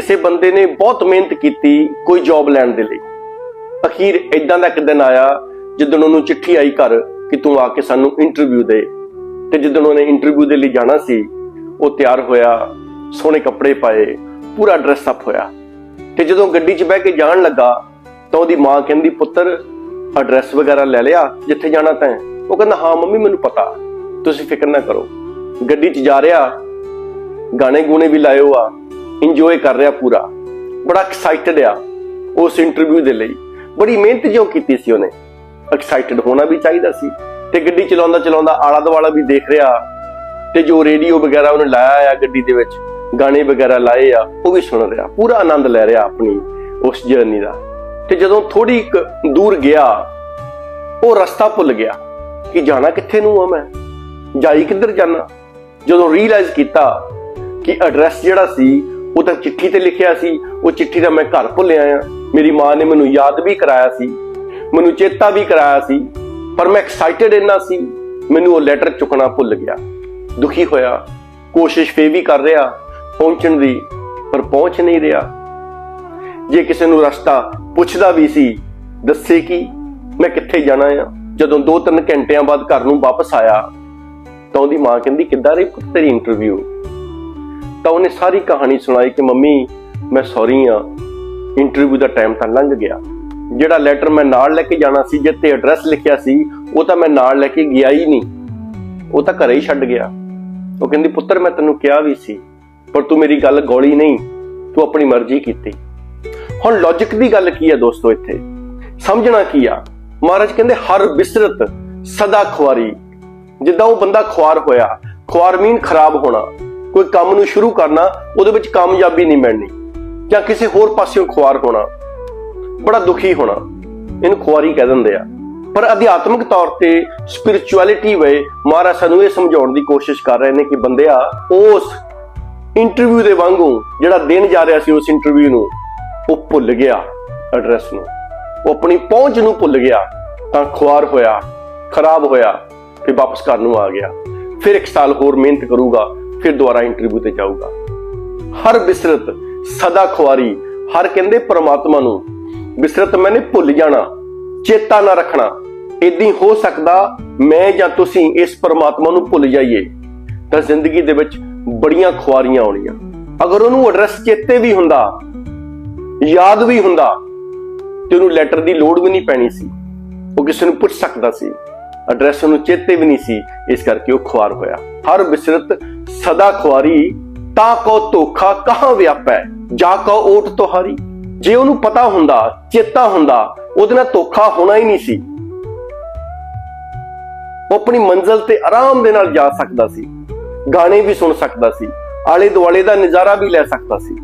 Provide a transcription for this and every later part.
ਕਿਸੇ ਬੰਦੇ ਨੇ ਬਹੁਤ ਮਿਹਨਤ ਕੀਤੀ ਕੋਈ ਜੌਬ ਲੈਣ ਦੇ ਲਈ। ਅਖੀਰ ਇਦਾਂ ਦਾ ਇੱਕ ਦਿਨ ਆਇਆ ਜਦੋਂ ਉਹਨੂੰ ਚਿੱਠੀ ਆਈ ਘਰ ਕਿ ਤੂੰ ਆ ਕੇ ਸਾਨੂੰ ਇੰਟਰਵਿਊ ਦੇ। ਤੇ ਜਦੋਂ ਉਹਨੇ ਇੰਟਰਵਿਊ ਦੇ ਲਈ ਜਾਣਾ ਸੀ, ਉਹ ਤਿਆਰ ਹੋਇਆ, ਸੋਹਣੇ ਕੱਪੜੇ ਪਾਏ, ਪੂਰਾ ਡਰੈਸ ਅਪ ਹੋਇਆ। ਤੇ ਜਦੋਂ ਗੱਡੀ 'ਚ ਬਹਿ ਕੇ ਜਾਣ ਲੱਗਾ, ਤਾਂ ਉਹਦੀ ਮਾਂ ਕਹਿੰਦੀ, ਪੁੱਤਰ ਐਡਰੈਸ ਵਗੈਰਾ ਲੈ ਲਿਆ, ਜਿੱਥੇ ਜਾਣਾ ਤੈਂ? ਉਹ ਕਹਿੰਦਾ, ਹਾਂ ਮੰਮੀ, ਮੈਨੂੰ ਪਤਾ। ਤੁਸੀਂ ਫਿਕਰ ਨਾ ਕਰੋ। ਗੱਡੀ 'ਚ ਜਾ ਰਿਹਾ ਗਾਣੇ ਗੂਣੇ ਵੀ ਲਾਇਓ ਆ। ਇੰਜੋਏ ਕਰ ਰਿਹਾ ਪੂਰਾ। ਬੜਾ ਐਕਸਾਈਟਡ ਆ ਉਸ ਇੰਟਰਵਿਊ ਦੇ ਲਈ। ਬੜੀ ਮਿਹਨਤ ਜਿਉਂ ਕੀਤੀ ਸੀ ਉਹਨੇ। ਐਕਸਾਈਟਡ ਹੋਣਾ ਵੀ ਚਾਹੀਦਾ ਸੀ ਤੇ ਗੱਡੀ ਚਲਾਉਂਦਾ ਚਲਾਉਂਦਾ ਆਲਾ ਦੁਆਲਾ ਵੀ ਦੇਖ ਰਿਹਾ ਤੇ ਜੋ ਰੇਡੀਓ ਵਗੈਰਾ ਉਹਨੇ ਲਾਇਆ ਆ ਗੱਡੀ ਦੇ ਵਿੱਚ, ਗਾਣੇ ਵਗੈਰਾ ਲਾਏ ਆ, ਉਹ ਵੀ ਸੁਣ ਰਿਹਾ। ਪੂਰਾ ਆਨੰਦ ਲੈ ਰਿਹਾ ਆਪਣੀ ਉਸ ਜਰਨੀ ਦਾ। ਤੇ ਜਦੋਂ ਥੋੜੀ ਦੂਰ ਗਿਆ, ਉਹ ਰਸਤਾ ਭੁੱਲ ਗਿਆ ਕਿ ਜਾਣਾ ਕਿੱਥੇ ਨੂੰ ਆ ਮੈਂ? ਜਾਈ ਕਿੱਧਰ ਜਾਣਾ? ਜਦੋਂ ਰੀਅਲਾਈਜ਼ ਕੀਤਾ ਕਿ ਐਡਰੈਸ ਜਿਹੜਾ ਸੀ ਉਹ ਤਾਂ ਚਿੱਠੀ ਤੇ ਲਿਖਿਆ ਸੀ, ਉਹ ਚਿੱਠੀ ਦਾ ਮੈਂ ਘਰ ਭੁੱਲ ਆਇਆ। ਮੇਰੀ ਮਾਂ ਨੇ ਮੈਨੂੰ ਯਾਦ ਵੀ ਕਰਾਇਆ ਸੀ, ਮੈਨੂੰ ਚੇਤਾ ਵੀ ਕਰਾਇਆ ਸੀ, ਪਰ ਮੈਂ ਐਕਸਾਈਟਡ ਇੰਨਾ ਸੀ, ਮੈਨੂੰ ਉਹ ਲੈਟਰ ਚੁੱਕਣਾ ਭੁੱਲ ਗਿਆ। ਦੁਖੀ ਹੋਇਆ, ਕੋਸ਼ਿਸ਼ ਫੇ ਵੀ ਕਰ ਰਿਹਾ, ਪਹੁੰਚਣ ਦੀ, ਪਰ ਪਹੁੰਚ ਨਹੀਂ ਰਿਹਾ। ਜੇ ਕਿਸੇ ਨੂੰ ਰਸਤਾ ਪੁੱਛਦਾ ਵੀ ਸੀ, ਦੱਸੇ ਕਿ ਮੈਂ ਕਿੱਥੇ ਜਾਣਾ ਆ? ਜਦੋਂ 2-3 ਘੰਟਿਆਂ ਬਾਅਦ ਘਰ ਨੂੰ ਵਾਪਸ ਆਇਆ, ਤਾਂ ਉਹਦੀ ਮਾਂ ਕਹਿੰਦੀ, ਕਿੱਦਾਂ ਰਹੀ ਤੇਰੀ ਇੰਟਰਵਿਊ ਤਾਂ ਉਹਨੇ ਸਾਰੀ ਕਹਾਣੀ ਸੁਣਾਈ ਕਿ ਮੰਮੀ, ਮੈਂ ਸੌਰੀ ਆ ਇੰਟਰਵਿਊ ਦਾ ਟਾਈਮ ਤਾਂ ਲੰਘ ਗਿਆ। ਜਿਹੜਾ ਲੈਟਰ ਮੈਂ ਨਾਲ ਲੈ ਕੇ ਜਾਣਾ ਸੀ ਜਿੱਤੇ ਐਡਰੈਸ ਲਿਖਿਆ ਸੀ, ਉਹ ਤਾਂ ਮੈਂ ਨਾਲ ਲੈ ਕੇ ਗਿਆ ਹੀ ਨਹੀਂ। ਉਹ ਤਾਂ ਘਰੇ ਹੀ ਛੱਡ ਗਿਆ। ਉਹ ਕਹਿੰਦੀ, ਪੁੱਤਰ, ਮੈਂ ਤੈਨੂੰ ਕਿਹਾ ਵੀ ਸੀ, ਪਰ ਤੂੰ ਮੇਰੀ ਗੱਲ ਗੋਲੀ ਨਹੀਂ। ਤੂੰ ਆਪਣੀ ਮਰਜ਼ੀ ਕੀਤੀ। ਹੁਣ ਲੌਜੀਕ ਦੀ ਗੱਲ ਕੀ ਹੈ ਦੋਸਤੋ ਇੱਥੇ? ਸਮਝਣਾ ਕੀ ਆ? ਮਹਾਰਾਜ ਕਹਿੰਦੇ, ਹਰ ਬਿਸਰਤ ਸਦਾ ਖੁਆਰੀ। ਜਿੱਦਾਂ ਉਹ ਬੰਦਾ ਖੁਆਰ ਹੋਇਆ, ਖੁਆਰ ਮੀਨ ਖਰਾਬ ਹੋਣਾ। ਕੋਈ ਕੰਮ ਨੂੰ ਸ਼ੁਰੂ ਕਰਨਾ, ਉਹਦੇ ਵਿੱਚ ਕਾਮਯਾਬੀ ਨਹੀਂ ਮਿਲਣੀ ਜਾਂ ਕਿਸੇ ਹੋਰ ਪਾਸਿਓਂ ਖੁਆਰ ਹੋਣਾ। ਬੜਾ ਦੁਖੀ ਹੋਣਾ। ਇਹਨੂੰ ਖੁਆਰੀ ਕਹਿ ਦਿੰਦੇ ਆ। ਪਰ ਅਧਿਆਤਮਿਕ ਤੌਰ ਤੇ ਸਪਿਰਚੁਅਲਿਟੀ ਵੇ ਮਹਾਰਾਜ ਸਾਨੂੰ ਇਹ ਸਮਝਾਉਣ ਦੀ ਕੋਸ਼ਿਸ਼ ਕਰ ਰਹੇ ਨੇ ਕਿ ਬੰਦਿਆ ਉਸ ਇੰਟਰਵਿਊ ਦੇ ਵਾਂਗੂ ਜਿਹੜਾ ਦੇਣ ਜਾ ਰਿਹਾ ਸੀ ਉਸ ਇੰਟਰਵਿਊ ਨੂੰ, ਉਹ ਭੁੱਲ ਗਿਆ ਐਡਰੈਸ ਨੂੰ। ਉਹ ਆਪਣੀ ਪਹੁੰਚ ਨੂੰ ਭੁੱਲ ਗਿਆ ਤਾਂ ਖੁਆਰ ਹੋਇਆ, ਖਰਾਬ ਹੋਇਆ, ਫਿਰ ਵਾਪਸ ਘਰ ਨੂੰ ਆ ਗਿਆ। ਫਿਰ ਇੱਕ ਸਾਲ ਹੋਰ ਮਿਹਨਤ ਕਰੂਗਾ। ਫਿਰ ਦੁਬਾਰਾ ਇੰਟਰਵਿਊ ਤੇ ਜਾਊਗਾ। ਹਰ ਬਿਸਰਤ ਸਦਾ ਖੁਆਰੀ, ਹਰ ਕਹਿੰਦੇ ਪ੍ਰਮਾਤਮਾ ਨੂੰ, ਬਿਸਰਤ ਮੈਨੇ ਭੁੱਲ ਜਾਣਾ, ਚੇਤਾ ਨਾ ਰੱਖਣਾ। ਇਦਾਂ ਹੋ ਸਕਦਾ ਮੈਂ ਜਾਂ ਤੁਸੀਂ ਇਸ ਪਰਮਾਤਮਾ ਨੂੰ ਭੁੱਲ ਜਾਈਏ। ਤਾਂ ਜ਼ਿੰਦਗੀ ਦੇ ਵਿੱਚ ਬੜੀਆਂ ਖੁਆਰੀਆਂ ਆਉਣੀਆਂ। ਅਗਰ ਉਹਨੂੰ ਐਡਰੈਸ ਚੇਤੇ ਵੀ ਹੁੰਦਾ, ਯਾਦ ਵੀ ਹੁੰਦਾ, ਤੇ ਉਹਨੂੰ ਲੈਟਰ ਦੀ ਲੋੜ ਵੀ ਨਹੀਂ ਪੈਣੀ ਸੀ। ਉਹ ਕਿਸੇ ਨੂੰ ਪੁੱਛ ਸਕਦਾ ਸੀ। ਐਡਰੈਸ ਉਹਨੂੰ ਚੇਤੇ ਵੀ ਨਹੀਂ ਸੀ, ਇਸ ਕਰਕੇ ਉਹ ਖੁਆਰ ਹੋਇਆ। ਹਰ ਬਿਸਰਤ ਸਦਾ ਖੁਆਰੀ, ਤਾਂ ਕੋ ਧੋਖਾ ਕਹਾਂ ਵਿਆਪੈ, ਜਾ ਕੋ ਓਟ ਤੁਹਾਰੀ। ਜੇ ਉਹਨੂੰ ਪਤਾ ਹੁੰਦਾ, ਚੇਤਾ ਹੁੰਦਾ, ਉਹਦੇ ਨਾਲ ਧੋਖਾ ਹੋਣਾ ਹੀ ਨਹੀਂ ਸੀ। ਉਹ ਆਪਣੀ ਮੰਜ਼ਲ ਤੇ ਆਰਾਮ ਦੇ ਨਾਲ ਜਾ ਸਕਦਾ ਸੀ। ਗਾਣੇ ਵੀ ਸੁਣ ਸਕਦਾ ਸੀ। ਆਲੇ ਦੁਆਲੇ ਦਾ ਨਜ਼ਾਰਾ ਵੀ ਲੈ ਸਕਦਾ ਸੀ।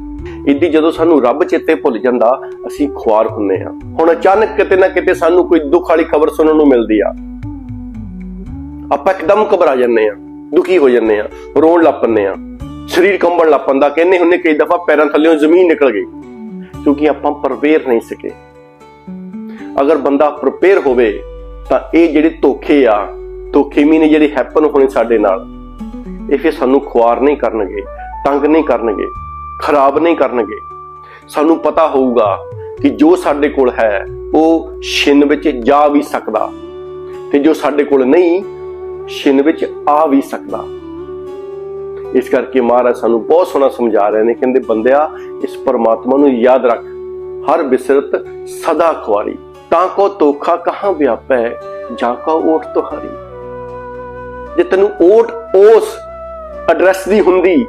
ਇੱਦੀ ਜਦੋਂ ਸਾਨੂੰ ਰੱਬ ਚੇਤੇ ਭੁੱਲ ਜਾਂਦਾ, ਅਸੀਂ ਖੁਆਰ ਹੁੰਨੇ ਆ ਹੁਣ ਅਚਾਨਕ ਕਿਤੇ ਨਾ ਕਿਤੇ ਸਾਨੂੰ ਕੋਈ ਦੁੱਖ ਵਾਲੀ ਖਬਰ ਸੁਣਨ ਨੂੰ ਮਿਲਦੀ ਆ। ਆਪਾਂ ਇੱਕਦਮ ਘਬਰਾ ਜਾਂਦੇ ਆ ਦੁਖੀ ਹੋ ਜਾਂਦੇ ਆ ਰੋਣ ਲੱਗ ਪੈਂਦੇ ਆ ਸਰੀਰ ਕੰਬਣ ਲੱਗ ਪੈਂਦਾ, ਕਹਿੰਦੇ ਹੁੰਨੇ ਕਈ ਦਫਾ ਪੈਰਾਂ ਥੱਲੇੋਂ ਜ਼ਮੀਨ ਨਿਕਲ ਗਈ। ਕਿਉਂਕਿ ਆਪਾਂ ਪ੍ਰਪੇਅਰ ਨਹੀਂ ਸਕੇ ਅਗਰ ਬੰਦਾ ਪ੍ਰਪੇਅਰ ਹੋਵੇ, ਤਾਂ ਇਹ ਜਿਹੜੇ ਧੋਖੇ ਆ, ਧੋਖੇ ਮੀਨੇ ਜਿਹੜੇ ਹੈਪਨ ਹੋਣੇ ਸਾਡੇ ਨਾਲ, ਇਹ ਫਿਰ ਸਾਨੂੰ ਖੁਆਰ ਨਹੀਂ ਕਰਨਗੇ, ਤੰਗ ਨਹੀਂ ਕਰਨਗੇ, ਖਰਾਬ ਨਹੀਂ ਕਰਨਗੇ। ਸਾਨੂੰ ਪਤਾ ਹੋਊਗਾ ਕਿ ਜੋ ਸਾਡੇ ਕੋਲ ਹੈ, ਉਹ ਛਿੰਨ ਵਿੱਚ ਜਾ ਵੀ ਸਕਦਾ। ਤੇ ਜੋ ਸਾਡੇ ਕੋਲ ਨਹੀਂ ਛਿਨ ਵਿੱਚ ਆ ਵੀ ਸਕਦਾ। ਇਸ ਕਰਕੇ ਮਹਾਰਾਜ ਸਾਨੂੰ ਬਹੁਤ ਸੋਹਣਾ ਸਮਝਾ ਰਹੇ ਨੇ, ਕਹਿੰਦੇ ਬੰਦਿਆ, ਇਸ ਪਰਮਾਤਮਾ ਨੂੰ ਯਾਦ ਰੱਖ। ਹਰ ਬਿਸਰਤ ਸਦਾ ਖੁਆਰੀ ਤਾਂ ਕੋ ਤੋਖਾ ਕਹਾਂ ਵਿਆਪੈ, ਜਾ ਕਾ ਓਟ ਤੁਹਾਰੀ। ਜੇ ਤੈਨੂੰ ਓਟ ਉਸ ਐਡਰੈਸ ਦੀ ਹੁੰਦੀ,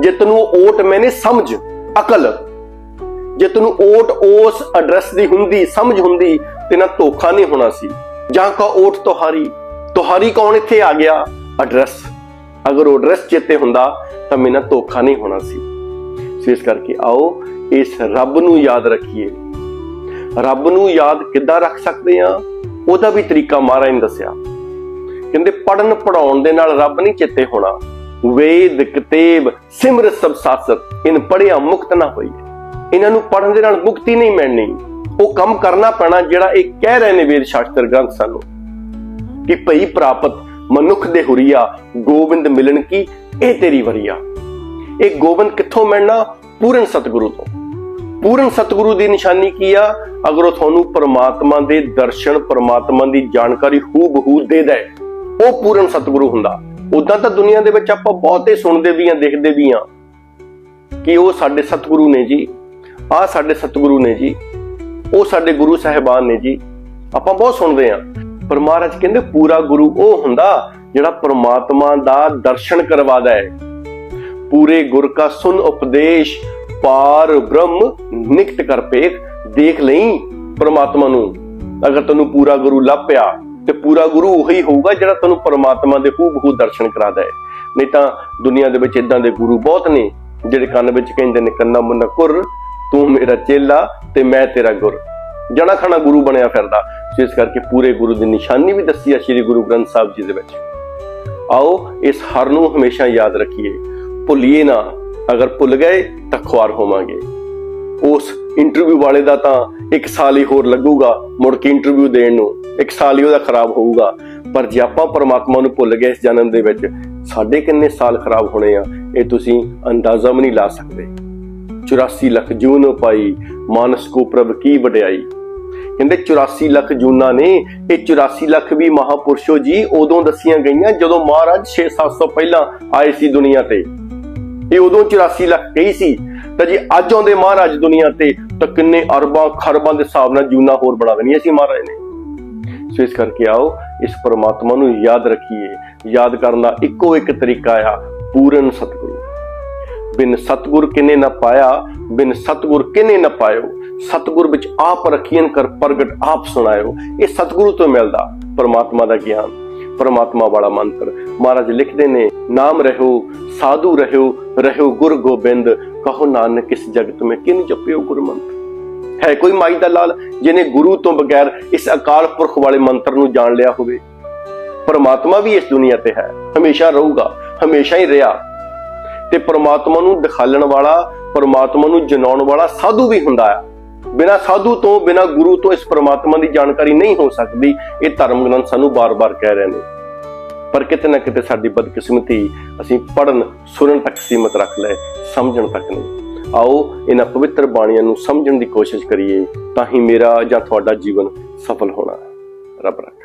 ਜੇ ਤੈਨੂੰ ਓਟ ਮੈਨੇ ਸਮਝ, ਅਕਲ। ਜੇ ਤੈਨੂੰ ਓਟ ਉਸ ਐਡਰੈਸ ਦੀ ਹੁੰਦੀ, ਸਮਝ ਹੁੰਦੀ, ਤੇ ਨਾ ਧੋਖਾ ਨਹੀਂ ਹੋਣਾ ਸੀ। ਜਾਂ ਕਾ ਓਟ ਤੁਹਾਰੀ। ਤੁਹਾਰੀ ਕੌਣ ਇੱਥੇ ਆ ਗਿਆ? ਐਡਰੈਸ ਅਗਰ ਉਹ ਐਡਰੈਸ ਚੇਤੇ ਹੁੰਦਾ, ਤਾਂ ਮੇਰਾ ਧੋਖਾ ਨਹੀਂ ਹੋਣਾ ਸੀ। ਸੋ ਇਸ ਕਰਕੇ ਆਓ, ਇਸ ਰੱਬ ਨੂੰ ਯਾਦ ਰੱਖੀਏ। ਰੱਬ ਨੂੰ ਯਾਦ ਕਿੱਦਾਂ ਰੱਖ ਸਕਦੇ ਆ ਉਹਦਾ ਵੀ ਤਰੀਕਾ ਮਹਾਰਾਜ ਨੇ ਦੱਸਿਆ। ਕਹਿੰਦੇ ਪੜਨ ਪੜਾਉਣ ਦੇ ਨਾਲ ਰੱਬ ਨਹੀਂ ਚੇਤੇ ਹੋਣਾ। ਵੇਦ, ਕਿਤੇਬ, ਸਿਮਰ ਸਭ ਸਾਸਤ। ਇਨ ਪੜਿਆ ਮੁਕਤ ਨਾ ਹੋਈ ਇਹਨਾਂ ਨੂੰ ਪੜਨ ਦੇ ਨਾਲ ਮੁਕਤੀ ਨਹੀਂ ਮਿਲਣੀ। ਉਹ ਕੰਮ ਕਰਨਾ ਪੈਣਾ ਜਿਹੜਾ ਇਹ ਕਹਿ ਰਹੇ ਨੇ ਵੇਦ ਸ਼ਾਸਤਰ ਗ੍ਰੰਥ ਸਾਨੂੰ। ਕਿ ਭਈ ਪ੍ਰਾਪਤ ਮਨੁੱਖ ਦੇ ਹੁਰੀਆ ਗੋਬਿੰਦ ਮਿਲਣ ਕੀ? ਇਹ ਤੇਰੀ ਵਰੀਆ ਇਹ ਗੋਬਿੰਦ ਕਿੱਥੋਂ ਮਿਲਣਾ? ਪੂਰਨ ਸਤਿਗੁਰੂ ਤੋਂ। ਪੂਰਨ ਸਤਿਗੁਰੂ ਦੀ ਨਿਸ਼ਾਨੀ ਕੀ ਆ? ਅਗਰ ਉਹ ਤੁਹਾਨੂੰ ਪਰਮਾਤਮਾ ਦੇ ਦਰਸ਼ਨ, ਪਰਮਾਤਮਾ ਦੀ ਜਾਣਕਾਰੀ ਹੂ ਦੇ ਦੇ ਉਹ ਪੂਰਨ ਸਤਿਗੁਰੂ ਹੁੰਦਾ। ਉਦਾਂ ਤਾਂ ਦੁਨੀਆ ਦੇ ਵਿੱਚ ਆਪਾਂ ਬਹੁਤੇ ਸੁਣਦੇ ਵੀ ਆ, ਦੇਖਦੇ ਵੀ ਆ ਕਿ ਉਹ ਸਾਡੇ ਸਤਿਗੁਰੂ ਨੇ ਜੀ ਆ ਸਾਡੇ ਸਤਿਗੁਰੂ ਨੇ ਜੀ, ਉਹ ਸਾਡੇ ਗੁਰੂ ਸਾਹਿਬਾਨ ਨੇ ਜੀ। ਆਪਾਂ ਬਹੁਤ ਸੁਣਦੇ ਆ। ਪਰ ਮਹਾਰਾਜ ਕਹਿੰਦੇ ਪੂਰਾ ਗੁਰੂ ਉਹ ਹੁੰਦਾ ਜਿਹੜਾ ਪਰਮਾਤਮਾ ਦਾ ਦਰਸ਼ਨ ਕਰਵਾਦਾ ਹੈ। ਪੂਰੇ ਗੁਰ ਕਾ ਸੁਨ ਉਪਦੇਸ਼, ਪਾਰ ਬ੍ਰਹਮ, ਨਿਕਟ ਕਰ ਪੇਖ ਦੇਖ ਲਈ ਪਰਮਾਤਮਾ ਨੂੰ। ਅਗਰ ਤੈਨੂੰ ਪੂਰਾ ਗੁਰੂ ਲੱਭ ਪਿਆ ਤੇ ਪੂਰਾ ਗੁਰੂ ਉਹੀ ਹੋਊਗਾ ਜਿਹੜਾ ਤੈਨੂੰ ਪਰਮਾਤਮਾ ਦੇ ਹੂਬਹੂ ਦਰਸ਼ਨ ਕਰਾਦਾ ਹੈ। ਨਹੀਂ ਤਾਂ ਦੁਨੀਆ ਦੇ ਵਿੱਚ ਇਦਾਂ ਦੇ ਗੁਰੂ ਬਹੁਤ ਨੇ, ਜਿਹੜੇ ਕੰਨ ਵਿੱਚ ਕਹਿੰਦੇ ਨੇ, ਕੰਨਾ ਮੁੰਨਾ ਕੁਰ ਤੂੰ ਮੇਰਾ ਚੇਲਾ ਤੇ ਮੈਂ ਤੇਰਾ ਗੁਰ। ਜਣਾ ਖਣਾ ਗੁਰੂ ਬਣਿਆ ਫਿਰਦਾ। ਸੋ ਇਸ ਕਰਕੇ ਪੂਰੇ ਗੁਰੂ ਦੀ ਨਿਸ਼ਾਨੀ ਵੀ ਦੱਸੀ ਆ ਸ੍ਰੀ ਗੁਰੂ ਗ੍ਰੰਥ ਸਾਹਿਬ ਜੀ ਦੇ ਵਿੱਚ। ਆਓ ਇਸ ਹਰ ਨੂੰ ਹਮੇਸ਼ਾ ਯਾਦ ਰੱਖੀਏ। ਭੁੱਲੀਏ ਨਾ, ਅਗਰ ਭੁੱਲ ਗਏ ਤਾਂ ਖੁਆਰ ਹੋਵਾਂਗੇ। ਉਸ ਇੰਟਰਵਿਊ ਵਾਲੇ ਦਾ ਤਾਂ ਇੱਕ ਸਾਲ ਹੀ ਹੋਰ ਲੱਗੂਗਾ ਮੁੜ ਕੇ ਇੰਟਰਵਿਊ ਦੇਣ ਨੂੰ। ਇੱਕ ਸਾਲ ਹੀ ਉਹਦਾ ਖਰਾਬ ਹੋਊਗਾ। ਪਰ ਜੇ ਆਪਾਂ ਪਰਮਾਤਮਾ ਨੂੰ ਭੁੱਲ ਗਏ ਇਸ ਜਨਮ ਦੇ ਵਿੱਚ, ਸਾਡੇ ਕਿੰਨੇ ਸਾਲ ਖਰਾਬ ਹੋਣੇ ਆ, ਇਹ ਤੁਸੀਂ ਅੰਦਾਜ਼ਾ ਵੀ ਨਹੀਂ ਲਾ ਸਕਦੇ। 84 ਲੱਖ ਜੂਨ ਪਾਈ ਮਾਨਸ ਕੋ ਪ੍ਰਭ ਕੀ ਵਡਿਆਈ। ਕਹਿੰਦੇ 84 ਲੱਖ ਜੂਨਾ ਨੇ ਇਹ 84 ਲੱਖ ਵੀ ਮਹਾਪੁਰਸ਼ੋ ਜੀ ਉਦੋਂ ਦੱਸੀਆਂ ਗਈਆਂ ਜਦੋਂ ਮਹਾਰਾਜ 6-700 ਪਹਿਲਾਂ ਆਏ ਸੀ ਦੁਨੀਆ ਤੇ। ਇਹ ਉਦੋਂ 84 ਲੱਖ ਕਹੀ ਸੀ। ਤਾਂ ਜੇ ਅੱਜ ਆਉਂਦੇ ਮਹਾਰਾਜ ਦੁਨੀਆ ਤੇ ਤਾਂ ਕਿੰਨੇ ਅਰਬਾਂ, ਖਰਬਾਂ ਦੇ ਹਿਸਾਬ ਨਾਲ ਜੂਨਾ ਹੋਰ ਬਣਾ ਦੇਣੀਆਂ ਸੀ ਮਹਾਰਾਜ ਨੇ। ਸੋ ਇਸ ਕਰਕੇ ਆਓ, ਇਸ ਪਰਮਾਤਮਾ ਨੂੰ ਯਾਦ ਰੱਖੀਏ। ਯਾਦ ਕਰਨ ਦਾ ਇੱਕੋ ਇੱਕ ਤਰੀਕਾ ਆ, ਪੂਰਨ ਸਤਿਗੁਰੂ। ਬਿਨ ਸਤਿਗੁਰ ਕਿਨੇ ਨਾ ਪਾਇਆ, ਬਿਨ ਸਤਿਗੁਰ ਕਿਨੇ ਨਾ ਪਾਇਓ? ਸਤਿਗੁਰ ਵਿੱਚ ਆਪ ਰਖੀਨ ਕਰ ਪ੍ਰਗਟ ਆਪ ਸੁਣਾਇਓ, ਇਹ ਸਤਿਗੁਰੂ ਤੋਂ ਮਿਲਦਾ ਪਰਮਾਤਮਾ ਦਾ ਗਿਆਨ, ਪਰਮਾਤਮਾ ਵਾਲਾ ਮੰਤਰ। ਮਹਾਰਾਜ ਲਿਖਦੇ ਨੇ, ਨਾਮ ਰਹਿਓ ਸਾਧੂ ਰਹਿਓ ਰਹਿਓ ਗੁਰ ਗੋਬਿੰਦ, ਕਹੋ ਨਾਨਕ ਇਸ ਜਗਤ ਮੈਂ ਕਿਨ ਜਪਿਓ ਗੁਰਮੰਤਰ ਹੈ ਕੋਈ ਮਾਈ ਦਾ ਲਾਲ, ਜਿਹਨੇ ਗੁਰੂ ਤੋਂ ਬਗੈਰ ਇਸ ਅਕਾਲ ਪੁਰਖ ਵਾਲੇ ਮੰਤਰ ਨੂੰ ਜਾਣ ਲਿਆ ਹੋਵੇ? ਪਰਮਾਤਮਾ ਵੀ ਇਸ ਦੁਨੀਆ ਤੇ ਹੈ, ਹਮੇਸ਼ਾ ਰਹੂਗਾ, ਹਮੇਸ਼ਾ ਹੀ ਰਿਹਾ। ਤੇ ਪਰਮਾਤਮਾ ਨੂੰ ਦਿਖਾਲਣ ਵਾਲਾ, ਪਰਮਾਤਮਾ ਨੂੰ ਜਨਾਉਣ ਵਾਲਾ ਸਾਧੂ ਵੀ ਹੁੰਦਾ ਆ। ਬਿਨਾ ਸਾਧੂ ਤੋਂ, ਬਿਨਾ ਗੁਰੂ ਤੋਂ ਇਸ ਪਰਮਾਤਮਾ ਦੀ ਜਾਣਕਾਰੀ ਨਹੀਂ ਹੋ ਸਕਦੀ। ਇਹ ਧਰਮ ਗ੍ਰੰਥ ਸਾਨੂੰ ਬਾਰ-ਬਾਰ ਕਹਿ ਰਹੇ ਨੇ। ਪਰ ਕਿਤੇ ਨਾ ਕਿਤੇ ਸਾਡੀ ਬਦਕਿਸਮਤੀ ਅਸੀਂ ਪੜਨ ਸੁਣਨ ਤੱਕ ਸੀਮਤ ਰੱਖ ਲੈ ਸਮਝਣ ਤੱਕ ਨਹੀਂ। ਆਓ, ਇਹਨਾਂ ਪਵਿੱਤਰ ਬਾਣੀਆਂ ਨੂੰ ਸਮਝਣ ਦੀ ਕੋਸ਼ਿਸ਼ ਕਰੀਏ, ਤਾਂ ਹੀ ਮੇਰਾ ਜਾਂ ਤੁਹਾਡਾ ਜੀਵਨ ਸਫਲ ਹੋਣਾ ਹੈ। ਰੱਬ ਰੱਖੇ।